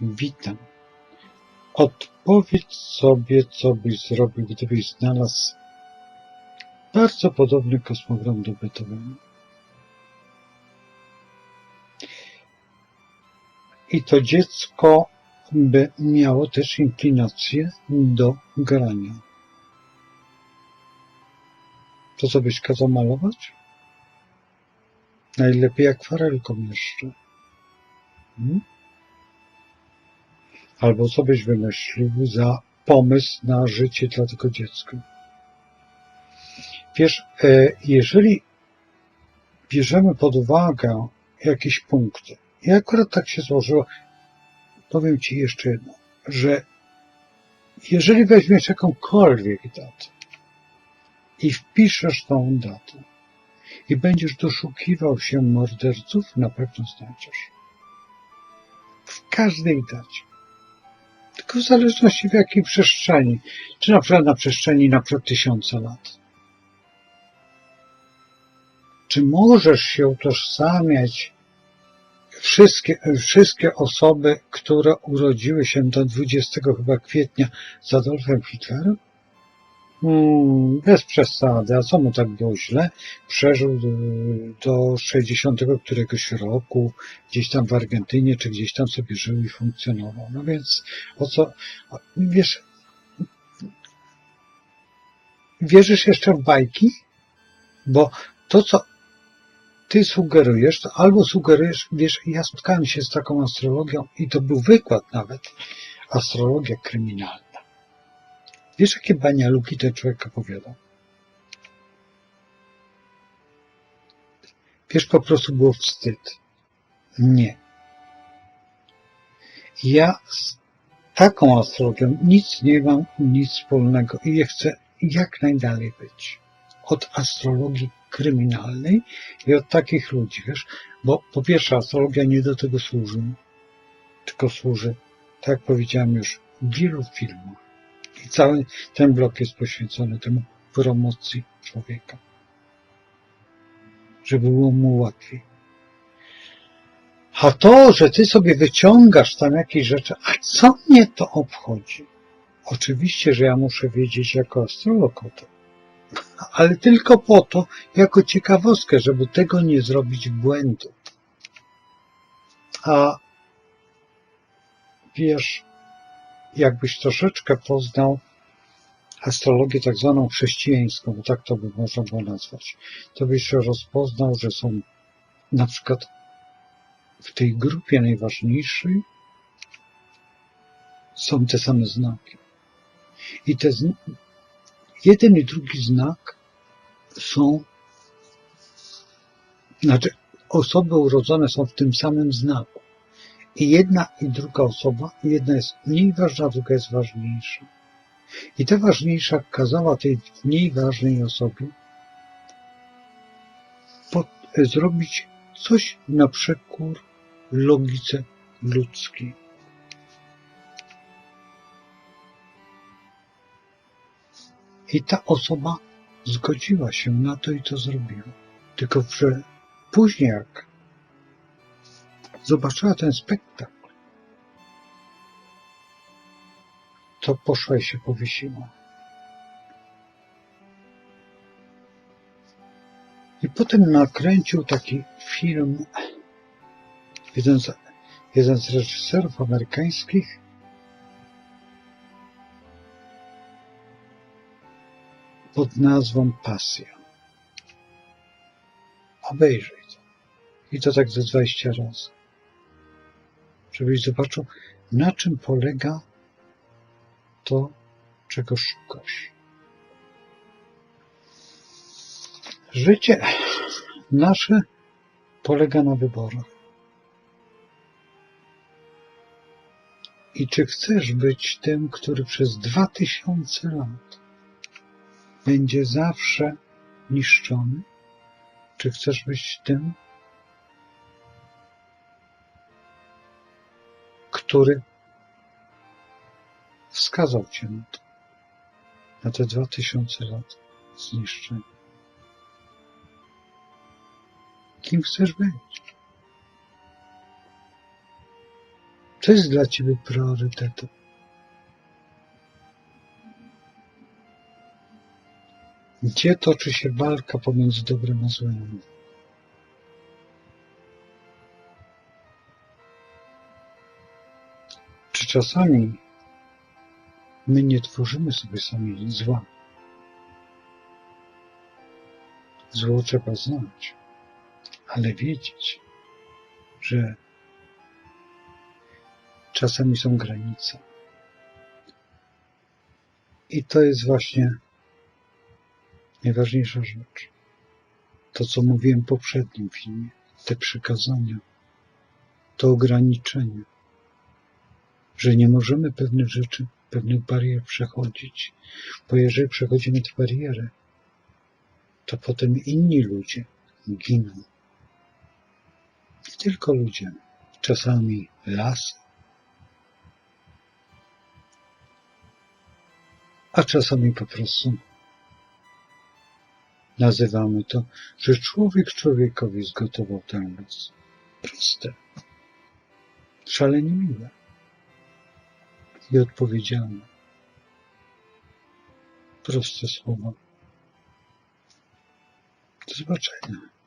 Witam. Odpowiedz sobie, co byś zrobił, gdybyś znalazł bardzo podobny kosmogram do Beethovena. I to dziecko by miało też inklinację do grania. To co byś kazał malować? Najlepiej akwarelką jeszcze. Hmm? Albo co byś wymyślił za pomysł na życie dla tego dziecka? Wiesz, e, jeżeli bierzemy pod uwagę jakieś punkty, i akurat tak się złożyło, powiem Ci jeszcze jedno, że jeżeli weźmiesz jakąkolwiek datę i wpiszesz tą datę i będziesz doszukiwał się morderców, na pewno znajdziesz. W każdej dacie. Tylko w zależności w jakiej przestrzeni. Czy na przykład na przestrzeni na przykład tysiąca lat. Czy możesz się utożsamiać wszystkie, wszystkie osoby, które urodziły się do 20 chyba kwietnia z Adolfem Hitlerem? Hmm, bez przesady, a co mu tak było źle? Przeżył do, do 60 któregoś roku, gdzieś tam w Argentynie, czy gdzieś tam sobie żył i funkcjonował. No więc o co, wiesz, wierzysz jeszcze w bajki? Bo to, co ty sugerujesz, to albo sugerujesz, wiesz, ja spotkałem się z taką astrologią i to był wykład nawet, astrologia kryminalna. Wiesz, jakie banialuki ten człowiek opowiadał? Wiesz, po prostu było wstyd. Nie. Ja z taką astrologią nic nie mam, nic wspólnego i ja chcę jak najdalej być. Od astrologii kryminalnej i od takich ludzi, wiesz, bo po pierwsze astrologia nie do tego służy, tylko służy, tak jak powiedziałem już, w wielu filmach. I cały ten blok jest poświęcony temu promocji człowieka. Żeby było mu łatwiej. A to, że ty sobie wyciągasz tam jakieś rzeczy, a co mnie to obchodzi? Oczywiście, że ja muszę wiedzieć jako astrolog o tym. Ale tylko po to, jako ciekawostkę, żeby tego nie zrobić błędu. A wiesz, jakbyś troszeczkę poznał astrologię tak zwaną chrześcijańską, bo tak to by można było nazwać, to byś rozpoznał, że są na przykład w tej grupie najważniejszej są te same znaki. I te zn- jeden i drugi znak są, znaczy osoby urodzone są w tym samym znaku. I jedna i druga osoba, jedna jest mniej ważna, druga jest ważniejsza. I ta ważniejsza kazała tej mniej ważnej osobie pod, zrobić coś na przekór logice ludzkiej. I ta osoba zgodziła się na to i to zrobiła. Tylko, że później jak zobaczyła ten spektakl, to poszła i się powiesiła. I potem nakręcił taki film, jeden z, jeden z reżyserów amerykańskich, pod nazwą Pasja. Obejrzyj to. I to tak ze 20 razy. Żebyś zobaczył, na czym polega to, czego szukasz. Życie nasze polega na wyborach. I czy chcesz być tym, który przez dwa tysiące lat będzie zawsze niszczony? Czy chcesz być tym, który wskazał cię na to, na te dwa tysiące lat zniszczenia? Kim chcesz być? Co jest dla ciebie priorytetem? Gdzie toczy się walka pomiędzy dobrem a złem? Czasami my nie tworzymy sobie sami zła? Zło trzeba znać, ale wiedzieć, że czasami są granice. I to jest właśnie najważniejsza rzecz. To, co mówiłem w poprzednim filmie, te przykazania, to ograniczenie, że nie możemy pewnych rzeczy, pewnych barier przechodzić, bo jeżeli przechodzimy te bariery, to potem inni ludzie giną. Nie tylko ludzie, czasami las, a czasami po prostu nazywamy to, że człowiek człowiekowi zgotował ten los. Proste, szalenie miłe i odpowiedzialne. Proste słowa. Do zobaczenia.